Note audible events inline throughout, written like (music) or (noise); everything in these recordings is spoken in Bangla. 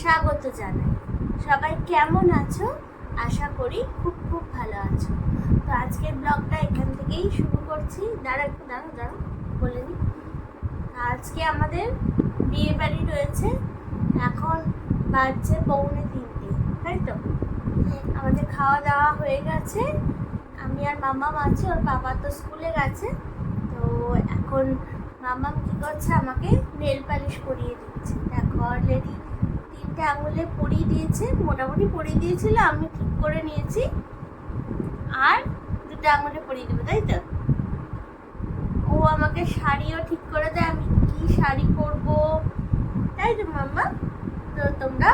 স্বাগত জানাই। সবাই কেমন আছো? আশা করি খুব খুব ভালো আছো। তো আজকের ব্লগটা এখান থেকেই শুরু করছি। দাঁড়া একটু দাঁড়ো দাঁড়ো বলে নিই আজকে আমাদের বিয়ে বাড়ি রয়েছে। এখন বাজছে পৌনে তিনটে, তাই তো? আমাদের খাওয়া দাওয়া হয়ে গেছে। আমি আর মামাম আছে, ওর বাবা তো স্কুলে গেছে। তো এখন মামাম কি করছে? আমাকে নেল পালিশ করিয়ে দিচ্ছে। দেখো অলরেডি তিনটে আঙুলে পরিয়ে দিয়েছে, মোটামুটি পরিয়ে দিয়েছিল, আমি ঠিক করে নিয়েছি। আর দুটো আঙুলে পরিয়ে দেবো, তাই তো? ও আমাকে শাড়িও ঠিক করে দেয়, আমি কি শাড়ি পরবো? তাই তো, মাম্মা? তো তোমরা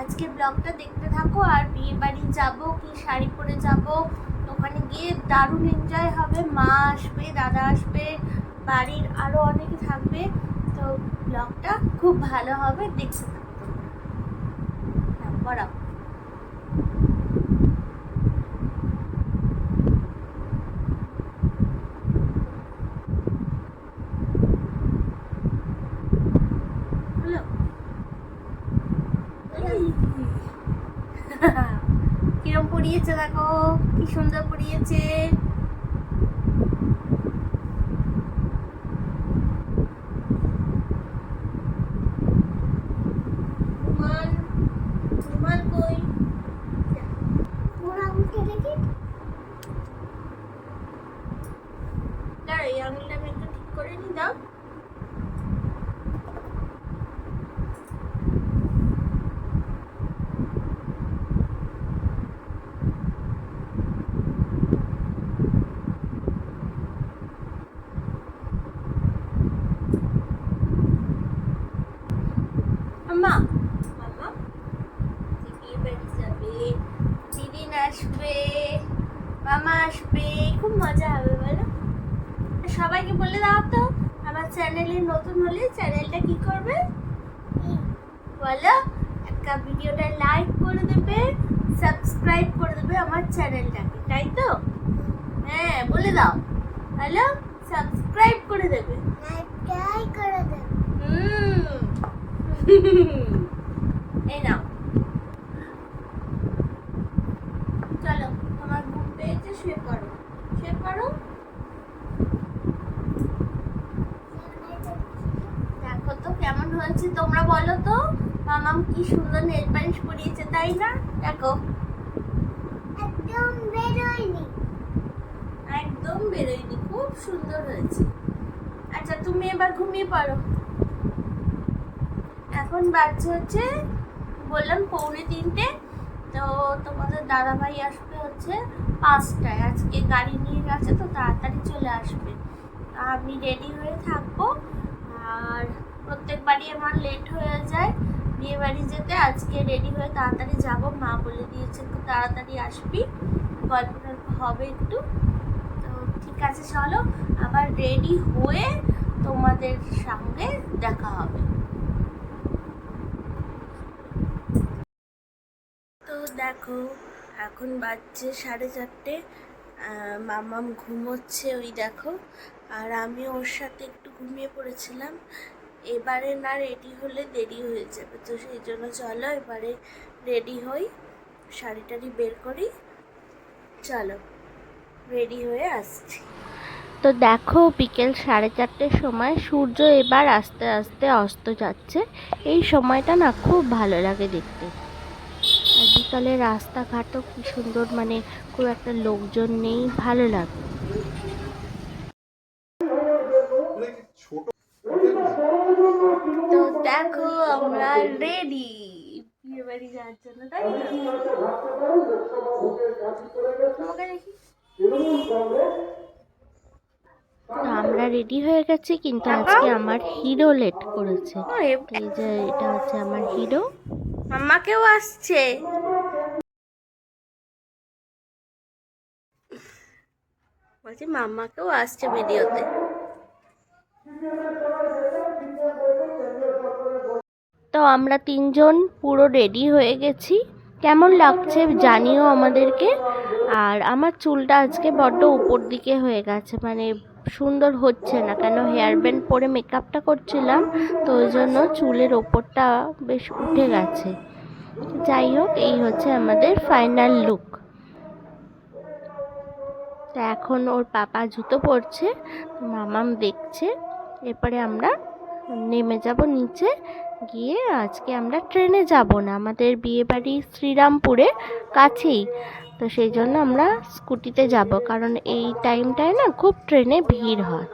আজকে ব্লগটা দেখতে থাকো, আর বিয়ে বাড়ি যাব, কি শাড়ি পরে যাব? ওখানে গিয়ে দারুণ এনজয় হবে, মা আসবে, দাদা আসবে, বাড়ির আরও অনেকে থাকবে। তো ব্লগটা খুব ভালো হবে, দেখতে। হ্যাঁ, (laughs) কিরম পড়িয়েছে দেখো? কি সুন্দর পড়িয়েছে রুমাল রুমাল কই দাঁড়া এই আঙুলটা আমি একটু ঠিক করে নি দাও আম্মা মামা তুই বিয়ে বাড়ি যাবে দিদিন আসবে মামা আসবে খুব মজা হবে বলো। সবাইকে বলে দাও তো আমার চ্যানেলে নতুন হলে চ্যানেলটা কি করবে? বলো একটা ভিডিওটা লাইক করে দেবে সাবস্ক্রাইব করে দেবে আমার চ্যানেলটাকে তাই তো? হ্যাঁ বলে দাও। হ্যালো সাবস্ক্রাইব করে দেবে। হুম। (laughs) এই নাও চলো তোমার ঘুম পেয়েছে শুয়ে পড়ো পড়ো দেখো তো কেমন হয়েছে তোমরা বলো তো। মামাম কি সুন্দর নেল পালিশ পরিয়েছে তাই না? দেখো। একদম বেরোয়নি। একদম বেরোয়নি খুব সুন্দর হয়েছে। আচ্ছা তুমি এবার ঘুমিয়ে পড়ো। এখন বাজছে হচ্ছে বললাম পৌনে তিনটে তো তোমাদের দাদা ভাই আসবে হচ্ছে পাঁচটায়, আজকে গাড়ি নিয়ে গেছে তো তাড়াতাড়ি চলে আসবে। আমি রেডি হয়ে থাকব। আর প্রত্যেকবারই আমার লেট হয়ে যায়। বিয়ে বাড়ি যেতে আজকে রেডি হয়ে তাড়াতাড়ি যাব। মা বলে দিয়েছে একটু তাড়াতাড়ি আসবি। গল্প টল্প হবে একটু। তো ঠিক আছে, চলো। আবার রেডি হয়ে তোমাদের সঙ্গে দেখা হবে। তো দেখো এখন বাজছে সাড়ে চারটে মামাম ঘুমোচ্ছে ওই দেখো। আর আমি ওর সাথে একটু ঘুমিয়ে পড়েছিলাম। এবারে না রেডি হলে দেরি হয়ে যাবে। তো সেই জন্য চলো এবারে রেডি হই, শাড়ি টাড়ি বের করি, চলো রেডি হয়ে আসছি। তো দেখো বিকেল সাড়ে চারটের সময় সূর্য এবার আস্তে আস্তে অস্ত যাচ্ছে। এই সময়টা না খুব ভালো লাগে দেখতে। বিকালে রাস্তাঘাটও কি সুন্দর মানে খুব একটা লোকজন নেই ভালো লাগে। তো দেখো আমরা রেডি বিয়ে বাড়ি যাওয়ার জন্য তাই তোমাকে দেখি। তো আমরা রেডি হয়ে গেছি কিন্তু আজকে আমার হিরো লেট করেছে। এই যে এটা হচ্ছে আমার হিরো মাম্মাকেও আসছে। বলছি মাম্মাকেও আসছে ভিডিওতে। তো আমরা তিনজন পুরো রেডি হয়ে গেছি। কেমন লাগছে জানিও আমাদেরকে। আর আমার চুলটা আজকে বড্ড উপর দিকে হয়ে গেছে মানে সুন্দর হচ্ছে না। কেন হেয়ার ব্যান্ড পরে মেকআপটা করছিলাম, তো ওই জন্য চুলের ওপরটা বেশ উঠে গেছে। যাই হোক, এই হচ্ছে আমাদের ফাইনাল লুক। তা এখন ওর পাপা জুতো পরছে, মামাম দেখছে, এরপরে আমরা নেমে যাব নিচে, গিয়ে আজকে আমরা ট্রেনে যাব না, আমাদের বিয়েবাড়ি শ্রীরামপুরে কাছেই। তো সেই জন্য আমরা স্কুটিতে যাব, কারণ এই টাইমটায় না খুব ট্রেনে ভিড় হয়।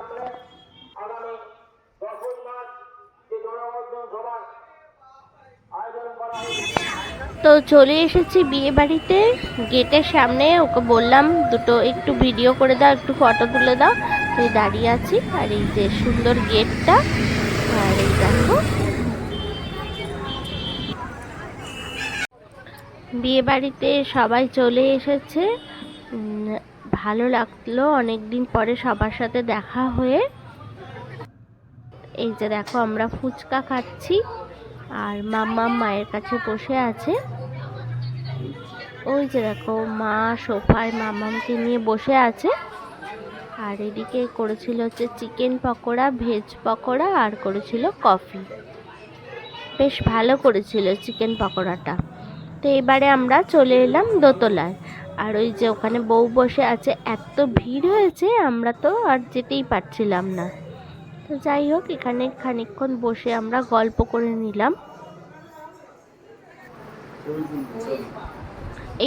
তো চলে এসেছি বিয়ে বাড়িতে গেটের সামনে ওকে বললাম, দুটো একটু ভিডিও করে দাও, একটু ফটো তুলে দাও। তুই দাঁড়িয়ে আছি, আর এই যে সুন্দর গেটটা, আর এই দেখো। বিয়ে বাড়িতে সবাই চলে এসেছে। ভালো লাগল অনেক দিন পরে সবার সাথে দেখা হয়ে। এই যে দেখো, আমরা ফুচকা খাচ্ছি। আর মাম্মা মায়ের কাছে বসে আছে। ওই যে দেখো, মা সোফায় মামামকে নিয়ে বসে আছে। আর এদিকে করেছিল হচ্ছে চিকেন পকোড়া, ভেজ পকোড়া আর করেছিল কফি। বেশ ভালো করেছিল চিকেন পকোড়াটা। তো এবারে আমরা চলে এলাম দোতলায়। আর ওই যে ওখানে বউ বসে আছে, এত ভিড় হয়েছে, আমরা তো আর যেতেই পারছিলাম না। তো যাই হোক, এখানে খানিকক্ষণ বসে আমরা গল্প করে নিলাম।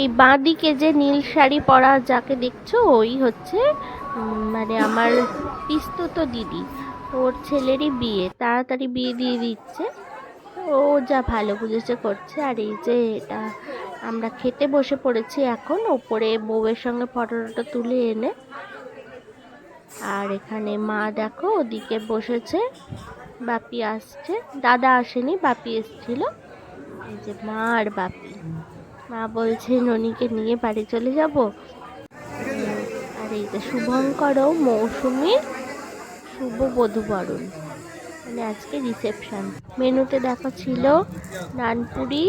এই বাঁদিকে যে নীল শাড়ি পরা যাকে দেখছ, ওই হচ্ছে মানে আমার পিস্তুত দিদি। ওর ছেলেরই বিয়ে, তাড়াতাড়ি বিয়ে দিয়ে দিচ্ছে। ও যা ভালো বুঝেছে করছে, আর এই যে এটা আমরা খেতে বসে পড়েছি এখন, ওপরে বউয়ের সঙ্গে ফটো টটো তুলে এনে। আর এখানে মা দেখো, ওদিকে বসেছে, বাপি আসছে। দাদা আসেনি, বাপি এসেছিল। এই যে মা আর বাপি। মা বলছে, ননিকে নিয়ে বাড়ি চলে যাব। আর এই যে শুভঙ্কর ও মৌসুমীর শুভ বধূবরণ। মানে আজকে রিসেপশন মেনুতে দেখো ছিল নানপুরি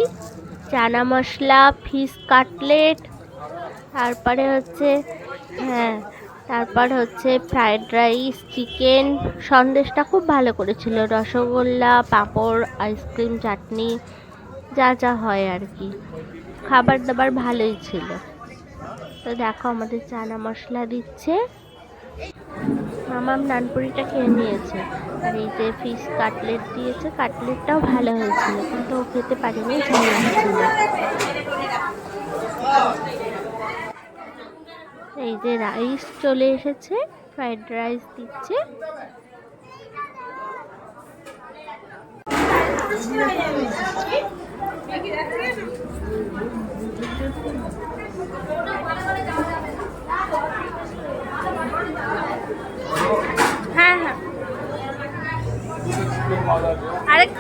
চানা মশলা ফিশ কাটলেট তারপরে হচ্ছে হ্যাঁ তারপর হচ্ছে ফ্রায়েড রাইস চিকেন সন্দেশটা খুব ভালো করেছিল। রসগোল্লা, পাঁপড় আইসক্রিম চাটনি যা যা হয় আর কি। খাবার দাবার ভালোই ছিল। তো দেখো আমাদের চানা মশলা দিচ্ছে। মামাম নানপুরিটা খেয়ে নিয়েছে। আর এই যে ফিশ কাটলেট দিয়েছে কাটলেটটাও ভালো হয়েছিল, কিন্তু ও খেতে পারেনি ঝাল এই যে রাইস চলে এসেছে ফ্রাইড রাইস দিচ্ছে। হ্যাঁ হ্যাঁ। আরেক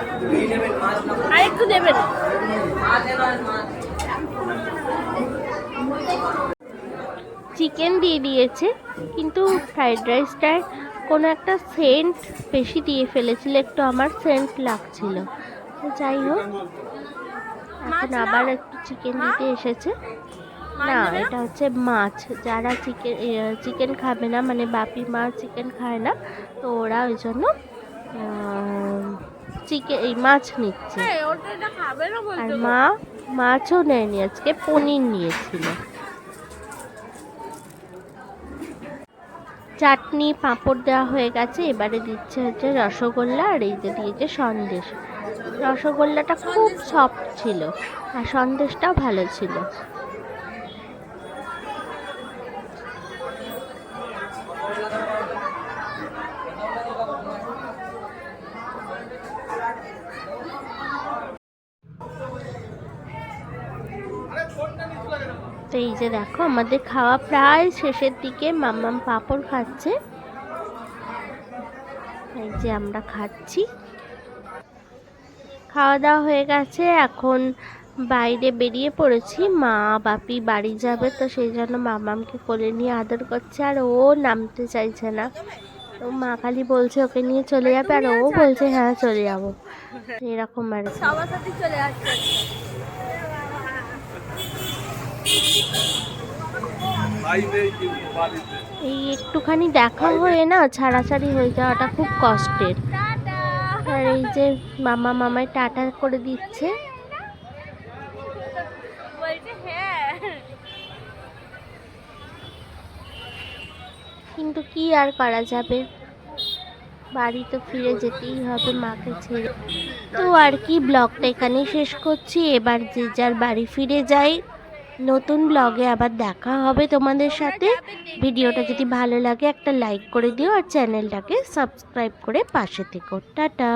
আরেকটু দেবেন। চিকেন দিয়ে দিয়েছে কিন্তু ফ্রাইড রাইসটায় কোনো একটা সেন্ট বেশি দিয়ে ফেলেছিল একটু আমার সেন্ট লাগছিল। তো যাই হোক এখন আবার একটু চিকেন দিতে এসেছে। না এটা হচ্ছে মাছ। যারা চিকেন চিকেন খাবে না মানে বাপি মা চিকেন খায় না তো ওরা ওই জন্য চিকেন এই মাছ নিচ্ছে। না আর মা মাছও নেয়নি আজকে পনির নিয়েছিল। চাটনি, পাঁপড় দেওয়া হয়ে গেছে। এবারে দিচ্ছে হচ্ছে রসগোল্লা আর এই যে দিয়েছে সন্দেশ। রসগোল্লাটা খুব সফট ছিল আর সন্দেশটাও ভালো ছিল। তো এই যে দেখো, আমাদের খাওয়া প্রায় শেষের দিকে মাম্মাম পাঁপড় খাচ্ছে। এই যে আমরা খাচ্ছি। খাওয়া দাওয়া হয়ে গেছে, এখন বাইরে বেরিয়ে পড়েছি। মা বাপি বাড়ি যাবে, তো সেই জন্য মামামকে কোলে নিয়ে আদর করছে, আর ও নামতে চাইছে না। তো মা খালি বলছে, ওকে নিয়ে চলে যাবে। আর ও বলছে হ্যাঁ চলে যাব। এরকম আর সবার সাথে চলে ভাই নেই কিন্তু বাড়িতে এই একটুখানি দেখা হয়ে না ছাড়াছাড়ি হয়ে যাওয়াটা খুব কষ্টের। আর এই যে মামা মামায় টাটা করে দিচ্ছে। হ্যাঁ। কিন্তু কি আর করা যাবে? বাড়ি তো ফিরে যেতেই হবে মাকে ছেড়ে। তো আর কি ব্লগটা এখানেই শেষ করছি। এবার যে যার বাড়ি ফিরে যাই নতুন ব্লগে আবার দেখা হবে তোমাদের সাথে। ভিডিওটা যদি ভালো লাগে একটা লাইক করে দিও আর চ্যানেলটাকে সাবস্ক্রাইব করে পাশে থেকো। টাটা।